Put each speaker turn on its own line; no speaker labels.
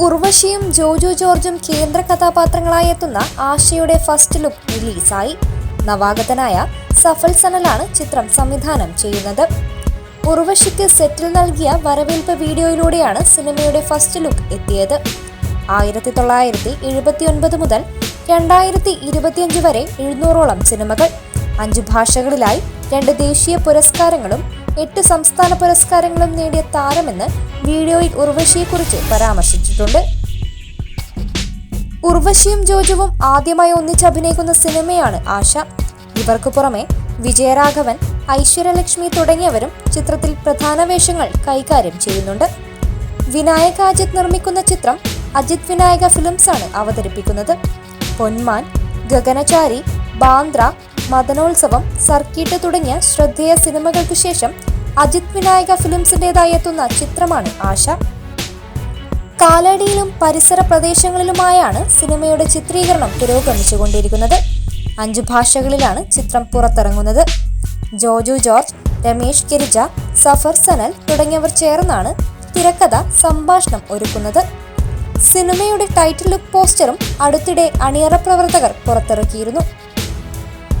ഉർവശിയും ജോജു ജോർജും കേന്ദ്ര കഥാപാത്രങ്ങളായി എത്തുന്ന ആശയുടെ ഫസ്റ്റ് ലുക്ക് റിലീസായി. നവാഗതനായ സഫൽ സനലാണ് ചിത്രം സംവിധാനം ചെയ്യുന്നത്. ഉർവശിക്ക് സെറ്റിൽ നൽകിയ വരവേൽപ്പ് വീഡിയോയിലൂടെയാണ് സിനിമയുടെ ഫസ്റ്റ് ലുക്ക് എത്തിയത്. ആയിരത്തി തൊള്ളായിരത്തി എഴുപത്തിയൊൻപത് മുതൽ രണ്ടായിരത്തി ഇരുപത്തിയഞ്ച് വരെ എഴുന്നൂറോളം സിനിമകൾ. അഞ്ച് ഭാഷകളിലായി രണ്ട് ദേശീയ പുരസ്കാരങ്ങളും എട്ട് സംസ്ഥാന പുരസ്കാരങ്ങളും നേടിയ താരമെന്ന് വീഡിയോയിൽ ഉർവശിയെക്കുറിച്ച് പരാമർശിച്ചിട്ടുണ്ട്. ഉർവശിയും ജോജുവും ആദ്യമായി ഒന്നിച്ച് അഭിനയിക്കുന്ന സിനിമയാണ് ആശ. ഇവർക്ക് പുറമെ വിജയരാഘവൻ ഐശ്വര്യലക്ഷ്മി തുടങ്ങിയവരും ചിത്രത്തിൽ പ്രധാന വേഷങ്ങൾ കൈകാര്യം ചെയ്യുന്നുണ്ട്. വിനായക അജിത് നിർമ്മിക്കുന്ന ചിത്രം അജിത് വിനായക ഫിലിംസ് ആണ് അവതരിപ്പിക്കുന്നത്. പൊന്മാൻ ഗഗനചാരി ബാന്ദ്ര മദനോത്സവം സർക്കീട്ട് തുടങ്ങിയ ശ്രദ്ധേയ സിനിമകൾക്ക് ശേഷം അജിത് വിനായക ഫിലിംസിന്റെതായി എത്തുന്ന ചിത്രമാണ് ആശ. കാലടിയിലും പരിസര പ്രദേശങ്ങളിലുമായാണ് സിനിമയുടെ ചിത്രീകരണം പുരോഗമിച്ചുകൊണ്ടിരിക്കുന്നത്. അഞ്ചു ഭാഷകളിലാണ് ചിത്രം പുറത്തിറങ്ങുന്നത്. ജോജു ജോർജ് രമേശ് ഗിരിജ സഫർ സനൽ തുടങ്ങിയവർ ചേർന്നാണ് തിരക്കഥ സംഭാഷണം ഒരുക്കുന്നത്. സിനിമയുടെ ടൈറ്റിൽ ലുക്ക് പോസ്റ്ററും അടുത്തിടെ അണിയറ പ്രവർത്തകർ പുറത്തിറക്കിയിരുന്നു.